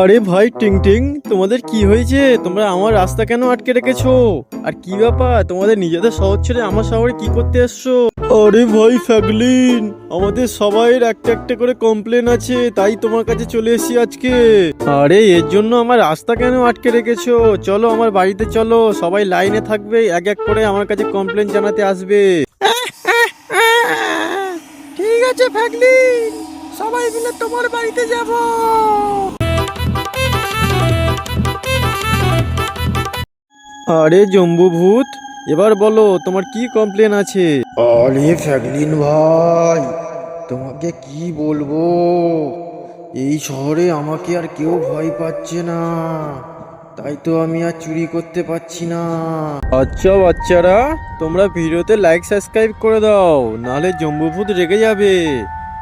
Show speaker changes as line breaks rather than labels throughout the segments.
আরে ভাই, টিং টিং, তোমাদের কি হয়েছে? তোমরা আমার রাস্তা কেন আটকে রেখেছো? আর কি ব্যাপার? তোমাদের নিজেদের শহর ছেড়ে আমার শহরে কি করতে এসছো? আরে ভাই, ফ্যাগলিন, আমাদের সবাইয়ের একটা একটা করে কমপ্লেন আছে, তাই তোমার কাছে চলে এসেছি আজকে। আরে, এর জন্য আমার রাস্তা কেন আটকে রেখেছো? চলো আমার বাড়িতে চলো, সবাই লাইনে থাকবে, এক এক করে আমার কাছে কমপ্লেন জানাতে আসবে। ঠিক আছে, ফ্যাগলিন, সবাই মিলে তোমার বাড়িতে যাব। আরে জম্বু ভূত এবার বলো তোমার কি কমপ্লেন আছে?
আরে ফ্যাগলিন ভাই তোমাকে কি বলব? এই শহরে আমাকে আর কেউ ভয় পাচ্ছে না। তাই তো আমি আর চুরি করতে পারছি না।
আচ্ছা বাচ্চারা তোমরা ভিডিওতে লাইক সাবস্ক্রাইব করে দাও নাহলে জম্বু ভূত রেগে যাবে।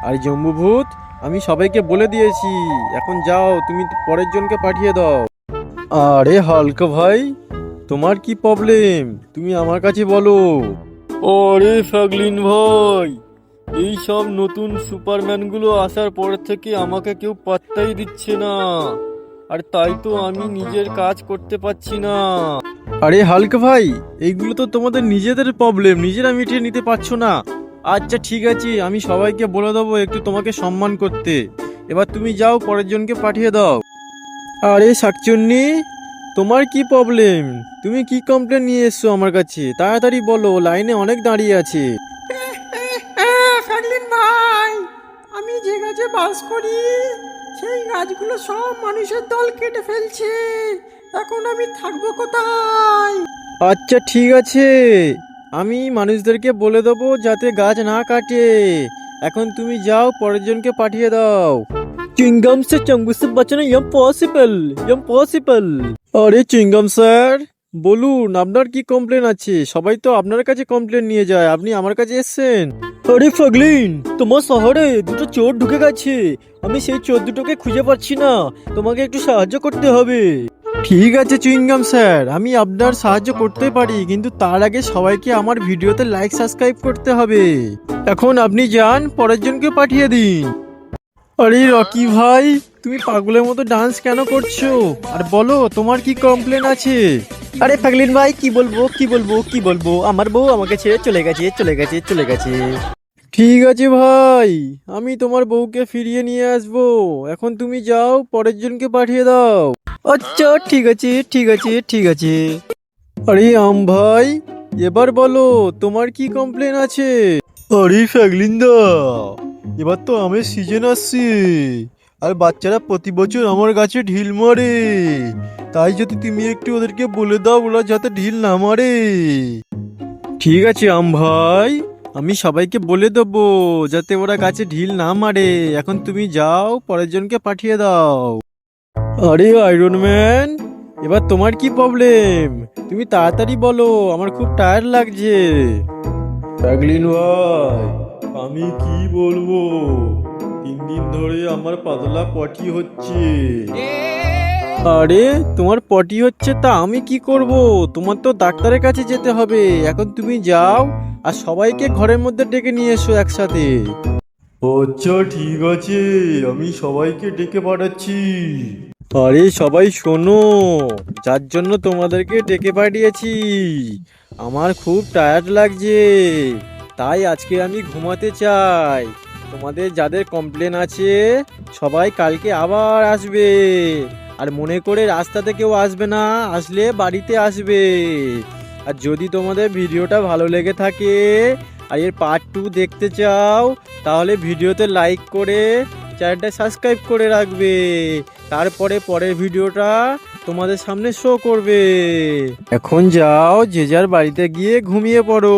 আর জম্বু ভূত আমি সবাইকে বলে দিয়েছি এখন যাও তুমি পরের জনকে পাঠিয়ে দাও। আরে হালকা ভাই তোমার কি প্রবলেম তুমি আমার কাছে বলো। আরে ফাগলিন ভাই এই সব নতুন সুপারম্যানগুলো আসার পর থেকে আমাকে কেউ পাত্তাই দিচ্ছে না। আর তাই তো আমি নিজের কাজ করতে পারছি না। আরে হালকা ভাই এইগুলো তো তোমাদের নিজেদের প্রবলেম নিজেরা মিটিয়ে নিতে পারছ না। আচ্ছা ঠিক আছে আমি সবাইকে বলে দেবো একটু তোমাকে সম্মান করতে। এবার তুমি যাও পরের জনকে পাঠিয়ে দাও। আরে শাকচুন্নি তোমার কি প্রবলেম তুমি কি কমপ্লেন নিয়ে এসছো আমার কাছে? তাড়াতাড়ি বলো লাইনে অনেক দাঁড়িয়ে আছে।
ভাই আমি যে গাছে বাস করি সেই গাছগুলো সব মানুষের দল কেটে ফেলছে। এখন আমি থাকব কোথায়?
আচ্ছা ঠিক আছে। আমি মানুষদেরকে বলে দেবো যাতে গাছ না কাটে। এখন তুমি যাও পরের জনকে পাঠিয়ে দাও। চুইংগাম স্যার চাঙ্গু স্যার বাঁচানো ইম্পসিবল ইম্পসিবল আরে চুইংগাম স্যার বলুন আপনার কি কমপ্লেন আছে? সবাই তো আপনার কাছে কমপ্লেন নিয়ে যায় আপনি আমার কাছে এসেছেন। আরে ফাগলিন তোমার শহরে দুটো চোর ঢুকে গেছে। আমি সেই চোর দুটোকে খুঁজে পাচ্ছি না। তোমাকে একটু সাহায্য করতে হবে। ঠিক আছে চুইংগাম স্যার আমি আপনার সাহায্য করতে পারি কিন্তু তার আগে সবাইকে আমার ভিডিওতে লাইক সাবস্ক্রাইব করতে হবে। এখন আপনি যান পরের জনকে পাঠিয়ে দিন। আরে রকি ভাই তুমি পাগলের মতো ডান্স কেন করছ? আর বলো তোমার কি কমপ্লেন আছে? আরে ফাগলিন ভাই কি বলব কি বলব কি বলব? আমার বউ আমাকে ছেড়ে চলে গেছে চলে গেছে চলে গেছে। ঠিক আছে ভাই আমি তোমার বউকে ফিরিয়ে নিয়ে আসব। এখন তুমি যাও পরের জনকে পাঠিয়ে দাও। আচ্ছা ঠিক আছে ঠিক আছে ঠিক আছে। আরে আম ভাই এবার বলো তোমার কি কমপ্লেন আছে? আরে ফ্যাগলিন্দা এবার তো আমের সিজন আসছে। আর বাচ্চারা প্রতি বছর আমার গাছে ঢিল মারে। তাই যদি তুমি একটু ওদেরকে বলে দাও, ওরা যাতে ঢিল না মারে। ঠিক আছে, আম ভাই। আমি সবাইকে বলে দেবো, যাতে ওরা গাছে ঢিল না মারে। এখন তুমি যাও, পরের জনকে পাঠিয়ে দাও। আরে আয়রন ম্যান এবার তোমার কি প্রবলেম তুমি তাড়াতাড়ি বলো, আমার খুব টায়ার লাগছে। ভাই আমি কি বলব? তিন দিন ধরে আমার পাতলা পটি হচ্ছে। আরে, তোমার পটি হচ্ছে তা আমি কি করব? তোমার তো ডাক্তারের কাছে যেতে হবে। এখন তুমি যাও আর সবাইকে ঘরের মধ্যে ডেকে নিয়ে এসো একসাথে। আচ্ছা ঠিক আছে। আমি সবাইকে ডেকে পাঠাচ্ছি। আরে, সবাই শোনো। যার জন্য তোমাদেরকে ডেকে পাঠিয়েছি। আমার খুব টায়ার্ড লাগছে। তাই আজকে আমি ঘুমাতে চাই। তোমাদের যাদের কমপ্লেন আছে, সবাই কালকে আবার আসবে। আর মনে করে রাস্তাতে কেউ আসবে না, আসলে বাড়িতে আসবে। আর যদি তোমাদের ভিডিওটা ভালো লেগে থাকে, আর এর পার্ট টু দেখতে চাও, তাহলে ভিডিওতে লাইক করে চ্যানেলটা সাবস্ক্রাইব করে রাখবে। তারপরে পরের ভিডিওটা তোমাদের সামনে শো করবে। এখন যাও, যে যার বাড়িতে গিয়ে ঘুমিয়ে পড়ো।